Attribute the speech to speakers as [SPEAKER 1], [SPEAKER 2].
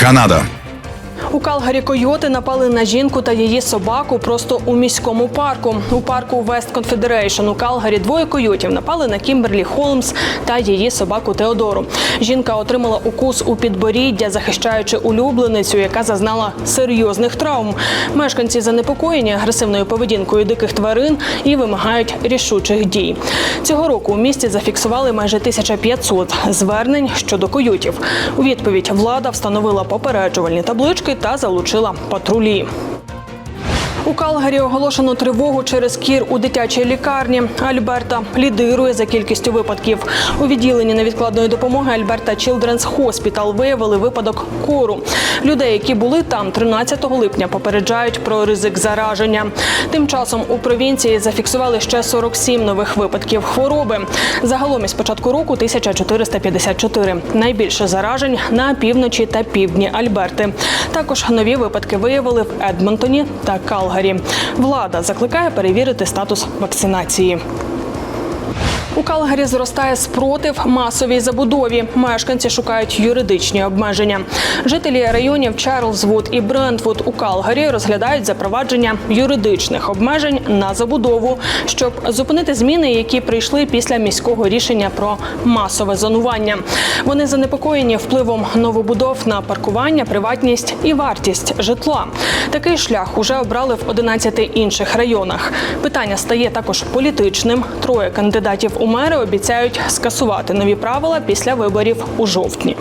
[SPEAKER 1] Canadá.
[SPEAKER 2] У Калгарі койоти напали на жінку та її собаку просто у міському парку. У парку West Confederation у Калгарі двоє койотів напали на Кімберлі Холмс та її собаку Теодору. Жінка отримала укус у підборіддя, захищаючи улюбленицю, яка зазнала серйозних травм. Мешканці занепокоєні агресивною поведінкою диких тварин і вимагають рішучих дій. Цього року у місті зафіксували майже 1500 звернень щодо койотів. У відповідь влада встановила попереджувальні таблички та залучила патрулі. У Калгарі оголошено тривогу через кір у дитячій лікарні. Альберта лідирує за кількістю випадків. У відділенні невідкладної допомоги Альберта Children's Hospital виявили випадок кору. Людей, які були там 13 липня, попереджають про ризик зараження. Тим часом у провінції зафіксували ще 47 нових випадків хвороби. Загалом із початку року 1454. Найбільше заражень на півночі та півдні Альберти. Також нові випадки виявили в Едмонтоні та Калгарі. Влада закликає перевірити статус вакцинації. У Калгарі зростає спротив масовій забудові. Мешканці шукають юридичні обмеження. Жителі районів Чарльзвуд і Брентвуд у Калгарі розглядають запровадження юридичних обмежень на забудову, щоб зупинити зміни, які прийшли після міського рішення про масове зонування. Вони занепокоєні впливом новобудов на паркування, приватність і вартість житла. Такий шлях уже обрали в 11 інших районах. Питання стає також політичним. Троє кандидатів у мери обіцяють скасувати нові правила після виборів у жовтні.